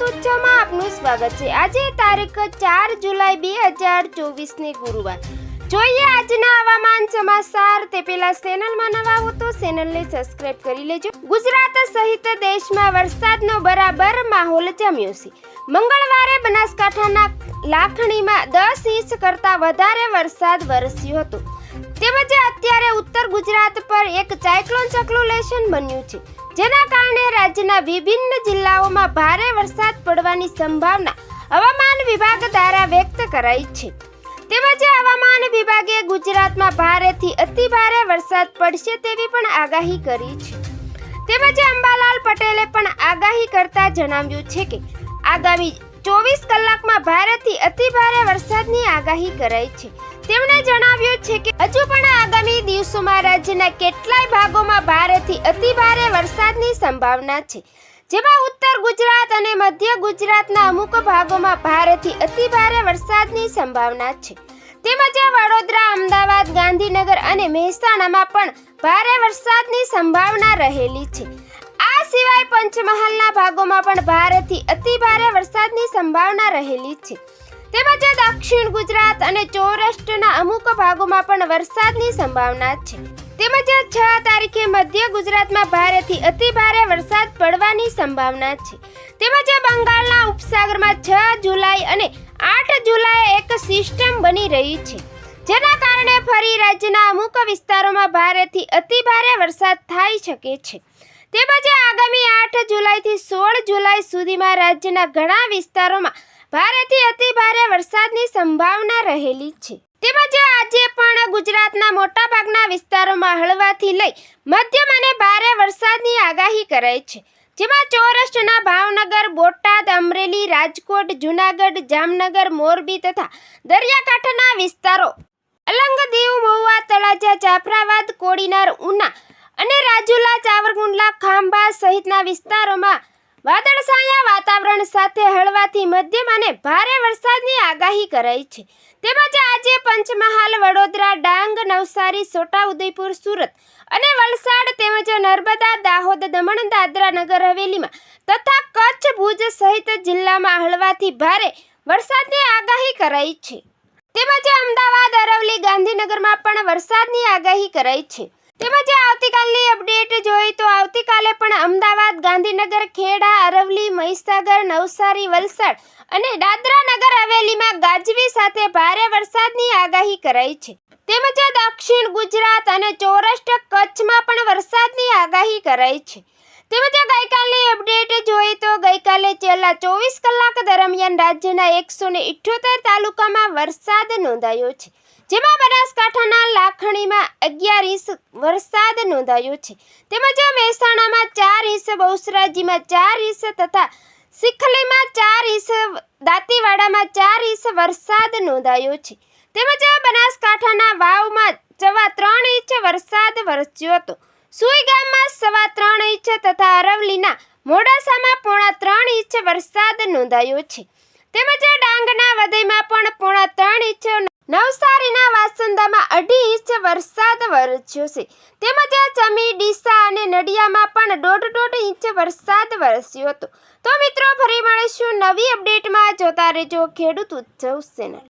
સ્વાગત છે. આજે તારીખ ચાર જુલાઈ બે હજાર ચોવીસને ગુરુવાર. જોઈએ આજના હવામાન સમાચાર. તે પહેલા ચેનલમાં નવા હો તો ચેનલને સબસ્ક્રાઇબ કરી લેજો. ગુજરાત સહિત દેશમાં વરસાદનો બરાબર માહોલ જમ્યો છે. મંગળવારે બનાસકાંઠાના લાખણીમાં દસ ઇંચ કરતાં વધારે વરસાદ વરસ્યો હતો. તેમજ અત્યારે ઉત્તર ગુજરાત પર એક સાયક્લોન સર્ક્યુલેશન બન્યું છે. જેના કારણે રાજ્યના વિભિન્ન જિલ્લાઓમાં ભારે વરસાદ પડવાની સંભાવના હવામાન વિભાગ દ્વારા વ્યક્ત કરાઈ છે. તેમજ હવામાન વિભાગે ગુજરાતમાં ભારેથી અતિ ભારે વરસાદ પડશે તેવી પણ આગાહી કરી છે. તેમજ અંબાલાલ પટેલે પણ આગાહી કરતા જણાવ્યું છે કે, આગામી ચોવીસ કલાકમાં ભારેથી અતિ ભારે વરસાદની આગાહી કરાઈ છે. તેમણે જણાવ્યું છે કે હજુ પણ આગામી દિવસોમાં રાજ્યના કેટલાય ભાગોમાં ભારેથી અતિભારે વરસાદની સંભાવના છે. જેમાં ઉત્તર ગુજરાત અને મધ્ય ગુજરાતના અમુક ભાગોમાં ભારેથી અતિભારે વરસાદની સંભાવના છે. તેમજ વડોદરા, અમદાવાદ, ગાંધીનગર અને મહેસાણામાં પણ ભારે વરસાદની સંભાવના રહેલી છે. આ સિવાય પંચમહાલના ભાગોમાં પણ ભારેથી અતિભારે વરસાદની સંભાવના રહેલી છે. તેમજ દક્ષિણ ગુજરાત અને સૌરાષ્ટ્રના અમુક ભાગોમાં પણ વરસાદની સંભાવના છે. તેમજ છ તારીખે મધ્ય ગુજરાતમાં ભારેથી અતિ ભારે વરસાદ પડવાની સંભાવના છે. તેમજ બંગાળના ઉપસાગરમાં છ જુલાઈ અને આઠ જુલાઈ એક સિસ્ટમ બની રહી છે. જેના કારણે ફરી રાજ્યના અમુક વિસ્તારોમાં ભારેથી અતિ ભારે વરસાદ થઈ શકે છે. તેમજ આગામી આઠ જુલાઈથી સોળ જુલાઈ સુધીમાં રાજ્યના ઘણા વિસ્તારોમાં ભારેથી અતિ ભારે વરસાદની સંભાવના રહેલી છે. તેમજ આજે પણ ગુજરાતના મોટાભાગના વિસ્તારોમાં હળવાથી લઈ મધ્યમ અને ભારે વરસાદની આગાહી કરાઈ છે. જેમાં સૌરાષ્ટ્રના ભાવનગર, બોટાદ, અમરેલી, રાજકોટ, જુનાગઢ, જામનગર, મોરબી તથા દરિયાકાંઠાના વિસ્તારો અલંગ દીવ, મહુવા, તળાજા, જાફરાબાદ, કોડીનાર, ઉના અને રાજુલા ચાવરગુંડલા ખાંભા સહિતના વિસ્તારોમાં વાદળછાયા વાતાવરણ સાથે હળવાથી મધ્યમ અને ભારે વરસાદની આગાહી કરાઈ છે. તેમજ આજે પંચમહાલ, વડોદરા, ડાંગ, નવસારી, છોટાઉદેપુર, સુરત અને વલસાડ તેમજ નર્મદા, દાહોદ, દમણ, દાદરા નગર હવેલીમાં તથા કચ્છ, ભુજ સહિત જિલ્લામાં હળવાથી ભારે વરસાદની આગાહી કરાઈ છે. તેમજ અમદાવાદ, અરવલ્લી, ગાંધીનગરમાં પણ વરસાદની આગાહી કરાઈ છે. તેમજ આવતીકાલની અપડેટ જોઈએ તો આવતીકાલે પણ અમદાવાદ ગાંધીનગર, ખેડા અરવલી મહીસાગર, નવસારી, વલસાડ અને દાદરા નગર હવેલીમાં ગાજવી સાથે ભારે વરસાદની આગાહી કરાઈ છે. તેમજ દક્ષિણ ગુજરાત અને સૌરાષ્ટ્ર કચ્છમાં પણ વરસાદની આગાહી કરાઈ છે. તેમજ ગઈકાલની અપડેટ જોઈએ તો ગઈકાલે છેલ્લા ચોવીસ કલાક દરમિયાન રાજ્યના એકસો ને તાલુકામાં વરસાદ નોંધાયો છે. જેમાં બનાસકાંઠાના લાખણીમાં અગિયાર ઇંચ વરસાદ નોંધાયો છે. તેમજ મહેસાણામાં ચાર ઇંચ બહુસરાજીમાં ચાર ઇંચ તથા સિખલીમાં ચાર ઇંચ દાંતીવાડામાં ચાર ઇંચ વરસાદ નોંધાયો છે. તેમજ બનાસકાંઠાના વાવમાં સવા ત્રણ ઇંચ વરસાદ વરસ્યો હતો. સુઈ ગામમાં સવા ત્રણ ઇંચ તથા અરવલીના મોડાસામાં પોણા ત્રણ ઇંચ વરસાદ નોંધાયો છે. તેમજ ડાંગના વધઈમાં પણ પોણા ત્રણ ઇંચ વરસ્યો છે. તેમજ ચમી, ડીસા અને નડિયામાં પણ દોઢ દોઢ ઇંચ વરસાદ વરસ્યો હતો. તો મિત્રો, ફરી મળીશું નવી અપડેટમાં. જોતા રહેજો ખેડૂત ઉત્સવ ચેનલ.